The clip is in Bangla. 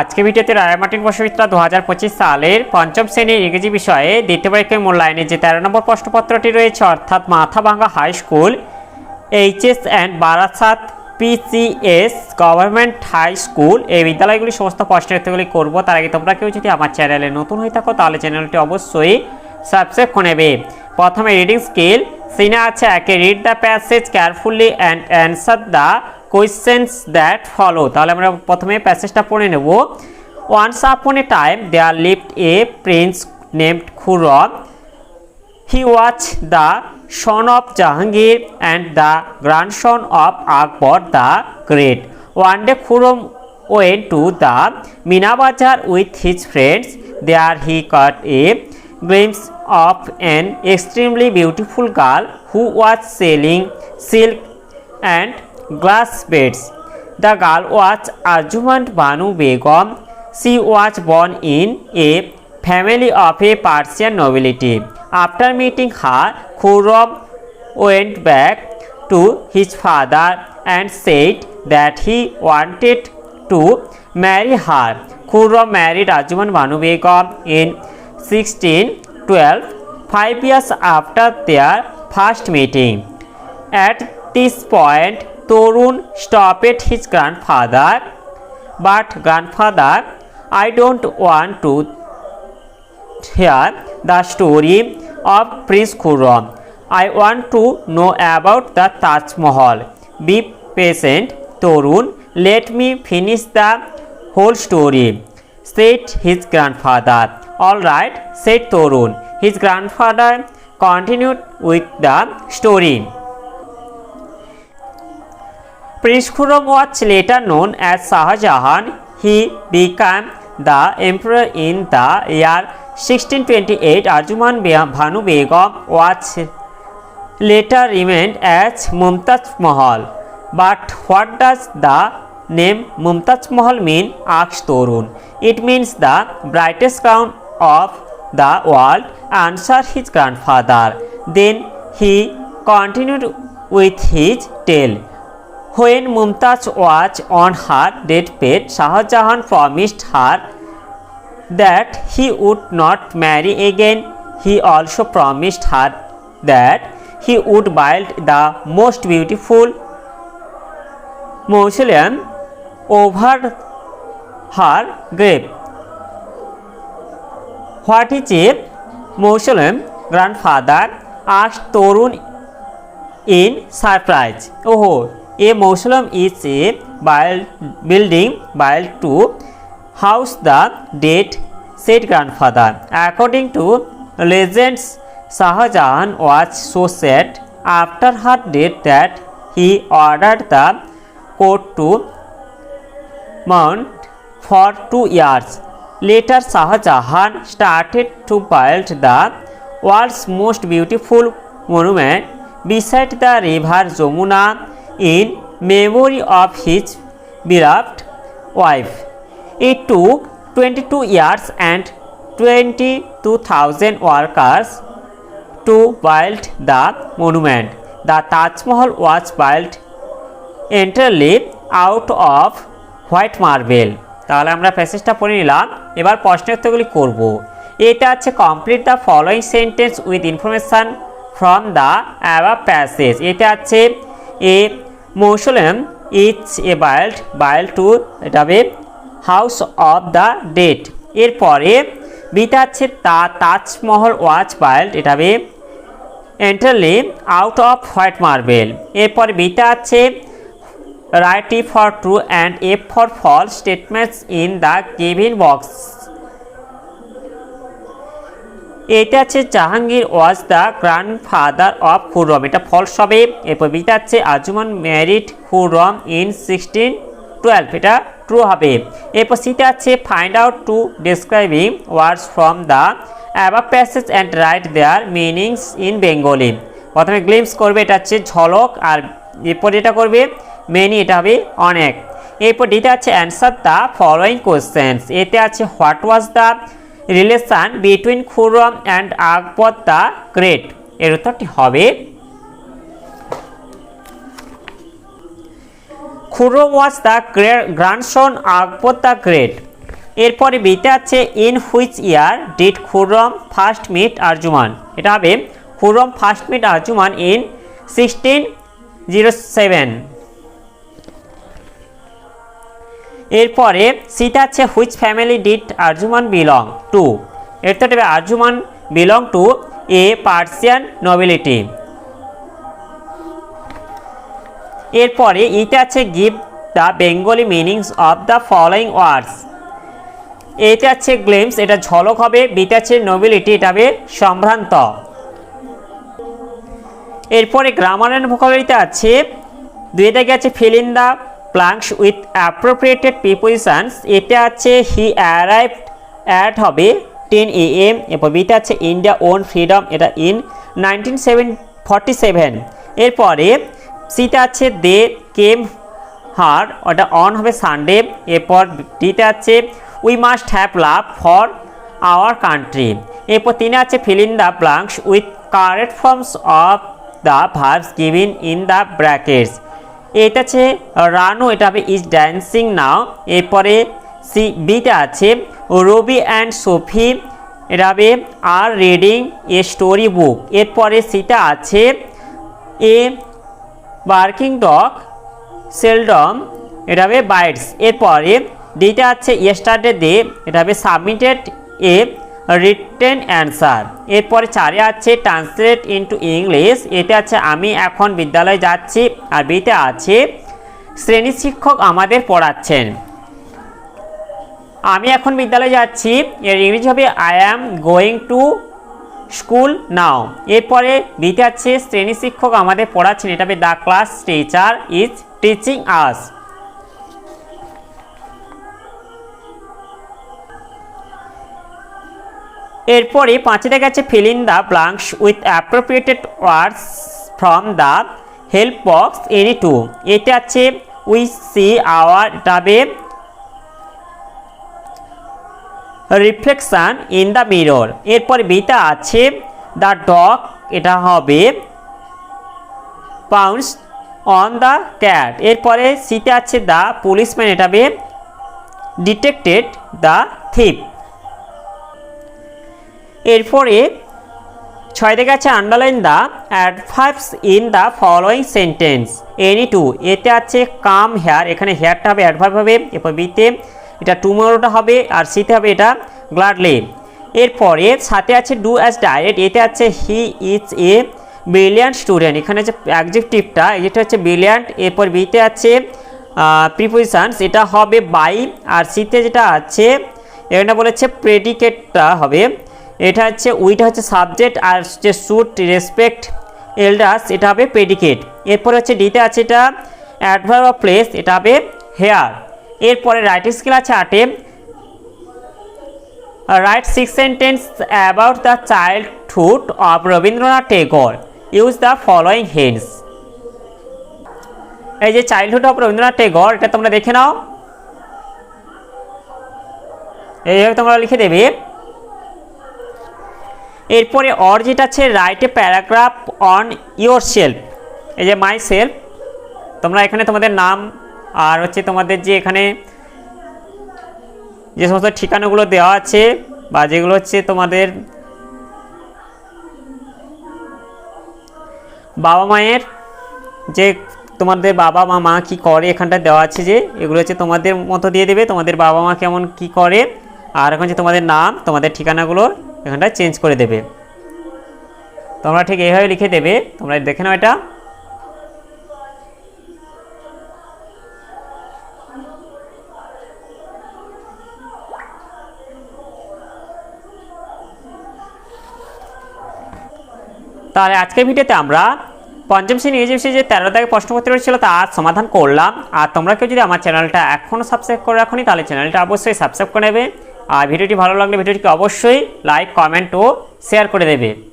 আজকে ভিডিওতে রায় মার্টিন বসুমিত্রা দু হাজার পঁচিশ সালের পঞ্চম শ্রেণীর ইংরেজি বিষয়ে দ্বিতীয় পরীক্ষায় মূল্যায়নে যে তেরো নম্বর প্রশ্নপত্রটি রয়েছে অর্থাৎ Mathabhanga high school HS and Barasat PCS government high school এই বিদ্যালয়গুলি সমস্ত প্রশ্নের উত্তরগুলি করবো তার আগে তোমরা কেউ যদি আমার চ্যানেলে নতুন হয়ে থাকো তাহলে চ্যানেলটি অবশ্যই সাবস্ক্রাইব করে নেবে প্রথমে রিডিং স্কিল আছে একে read the passage carefully and answer the questions that follow তাহলে আমরা প্রথমে প্যাসেজটা পড়ে নেব once upon a time there lived a prince named Khurram he was the son of Jahangir and the son of Akbar the great one day Khurram went to the Meena Bazaar with his friends there he caught a glimpse of an extremely beautiful girl who was selling silk and glass beads. The girl was Arjumand Banu Begum. She was born in a family of a Persian nobility. After meeting her, Khurram went back to his father and said that he wanted to marry her. Khurram married Arjuman Banu Begum in 16, 12, 5 years after their first meeting. At this point, Torun stopped his grandfather. But grandfather, I don't want to hear the story of Prince Khurram. I want to know about the Taj Mahal. Be patient, Torun. Let me finish the whole story, said his grandfather. All right, said Torun. His grandfather continued with the story. Prince Khurram was later known as Shah Jahan. He became the emperor in the year 1628. Arjuman Bhanu Begum was later remained as Mumtaz Mahal. But what does the name Mumtaz Mahal mean? asked Torun. It means the brightest crown of the world, answered his grandfather. Then he continued with his tale. When Mumtaz was on her deathbed, jahan promised her that he would not marry again. He also promised her that he would build the most beautiful mausoleum over her grave. What is it? Mausoleum grandfather asked Torun in surprise. Oh, a mausoleum is a building built to house the dead, said grandfather. According to legends, Shah Jahan was so sad after her death that he ordered the court to mount for 2 years. Later Shah Jahan started to build the world's most beautiful monument beside the river Jamuna in memory of his beloved wife. It took 22 years and 22,000 workers to build the monument. The Taj Mahal was built entirely out of white marble. তাহলে আমরা প্যাসেজটা পড়ে নিলাম এবার প্রশ্নোত্তরগুলি করব এটা হচ্ছে complete the following sentence with information from the above passage এটা হচ্ছে এ mausoleum it's a build bowel two এটা হবে হাউস অফ দ্য ডেট এরপরে বিটা হচ্ছে তা তাজমহল ওয়াচ বাইল্ড এটা হবে entirely out of white marble এরপরে বিটা আছে write if for true and if for false statements in the given box এটা আছে Jahangir was the father of Khurram এটা ফলস হবে এরপর বিটা আছে Arjumand married Khurram in sixteen twelve এটা ট্রু হবে এরপর সিটা আছে find out two describing words from the above passage and write their meanings in Bengali প্রথমে গ্লিমস করবে এটা হচ্ছে ঝলক আর এরপর এটা করবে মেনি এটা হবে অনেক এরপর ডিটা আছে অ্যান্সার দ্য ফলোয়িং কোশ্চেন্স এতে আছে what was the relation between Khurram and Akbar the great এর উত্তরটি হবে Khurram was the grandson Akbar the great এরপরে বিতে আছে in which year did Khurram first meet Arjumand এটা হবে Khurram first meet Arjumand in sixteen zero seven এরপরে সিটা আছে which family did Arjumand belong to এর হবে Arjumand belong to a Persian nobility এরপরে ইটা আছে give the Bengali meanings of the following words এটা আছে গ্লেমস এটা ঝলক হবে বিটা আছে নোবিলিটি এটা হবে সম্ভ্রান্ত এরপরে গ্রামার অ্যান্ড ভোকাবলিতে আছে দুইটাকে আছে fill in the blanks with appropriated prepositions এটা আছে হি অ্যারাইভড অ্যাট হবে টেন এ এম এরপর বিটা আছে ইন্ডিয়া ওন ফ্রিডম এটা in nineteen seven forty seven এরপরে সিটা আছে দে কেম হার ওটা অন হবে সানডে এরপর ডিটা আছে we must have love for our country এরপর তিনে আছে fill the blanks with correct forms of the verbs given in the brackets এটা আছে রানু এটা হবে ইজ ড্যান্সিং নাও এরপরে সি বিটা আছে রবি অ্যান্ড সোফি এটা হবে are reading a story book এরপরে সিটা আছে এ বার্কিং ডগ সেলডম এটা হবে বাইটস এরপরে ডিটা আছে ইয়েস্টারডে দে এটা হবে সাবমিটেড এ রিটেন অ্যান্সার এরপরে চারে আছে ট্রান্সলেট ইন্টু ইংলিশ এতে আছে আমি এখন বিদ্যালয়ে যাচ্ছি আর বিতে আছে শ্রেণী শিক্ষক আমাদের পড়াচ্ছেন আমি এখন বিদ্যালয়ে যাচ্ছি এর ইংরেজি হবে I am going to school now এরপরে বিতে আছে শ্রেণী শিক্ষক আমাদের পড়াচ্ছেন এটা হবে the class teacher is teaching us এরপরে পাঁচে দেখা গেছে filling the blanks with appropriated words from the help box any two এটা আছে উই সি আওয়ার ডাবে রিফ্লেকশান ইন দ্য মিরর এরপরে বিটা আছে দ্য ডগ এটা হবে পাউন্স অন দ্য ক্যাট এরপরে সিতে আছে দ্য পুলিশম্যান এটা হবে ডিটেক্টেড দ্য থিপ এরপরে ছয় থেকে আছে underline the adverbs in the following sentence any two এতে আছে কাম হেয়ার এখানে হেয়ারটা হবে অ্যাডভার্ব হবে এরপর বিতে এটা টুমোরোটা হবে আর সিতে হবে এটা গ্লাডলি এরপরে সাথে আছে ডু অ্যাজ ডাইরেক্ট এতে আছে he is a brilliant student এখানে যে অ্যাকজেকটিভটা এটা হচ্ছে ব্রিলিয়ান্ট এরপর বিতে আছে প্রিপোজিশানস এটা হবে বাই আর সিতে যেটা আছে এখানে বলেছে প্রেডিকেটটা হবে এটা হচ্ছে উইটা হচ্ছে সাবজেক্ট আর হচ্ছে শুট রেসপেক্ট এল্ডার্স এটা হবে পেডিকেট এরপরে হচ্ছে ডিতে আছে এটা অ্যাডভার অফ প্লেস এটা হবে হেয়ার এরপরে রাইট স্কিল আছে আটে write six sentence about the childhood of Rabindranath Tagore use the following hints এই যে চাইল্ডহুড অফ রবীন্দ্রনাথ টেগর এটা তোমরা দেখে নাও এইভাবে তোমরা লিখে দেবে এরপরে অর যেটা আছে write a paragraph on yourself এই যে মাই সেলফ তোমরা এখানে তোমাদের নাম আর হচ্ছে তোমাদের যে এখানে যে সমস্ত ঠিকানাগুলো দেওয়া আছে বা যেগুলো হচ্ছে তোমাদের বাবা মায়ের যে তোমাদের বাবা মা মা কী করে এখানটা দেওয়া আছে যে এগুলো হচ্ছে তোমাদের মতো দিয়ে দেবে তোমাদের বাবা মা কেমন কি করে আর এখন যে তোমাদের নাম তোমাদের ঠিকানাগুলোর এখানটা চেঞ্জ করে দেবে তোমরা ঠিক এইভাবে লিখে দেবে তোমরা দেখে নাও এটা তাহলে আজকের ভিডিওতে আমরা পঞ্চম শ্রেণী এইচএফসি যে তেরো তারিখে প্রশ্নপত্র ছিল তা আজ সমাধান করলাম আর তোমরা কেউ যদি আমার চ্যানেলটা এখনও সাবস্ক্রাইব করে রাখনি তাহলে চ্যানেলটা অবশ্যই সাবস্ক্রাইব করে নেবে আর ভিডিওটি ভালো লাগলে ভিডিওটিকে অবশ্যই লাইক কমেন্ট ও শেয়ার করে দেবে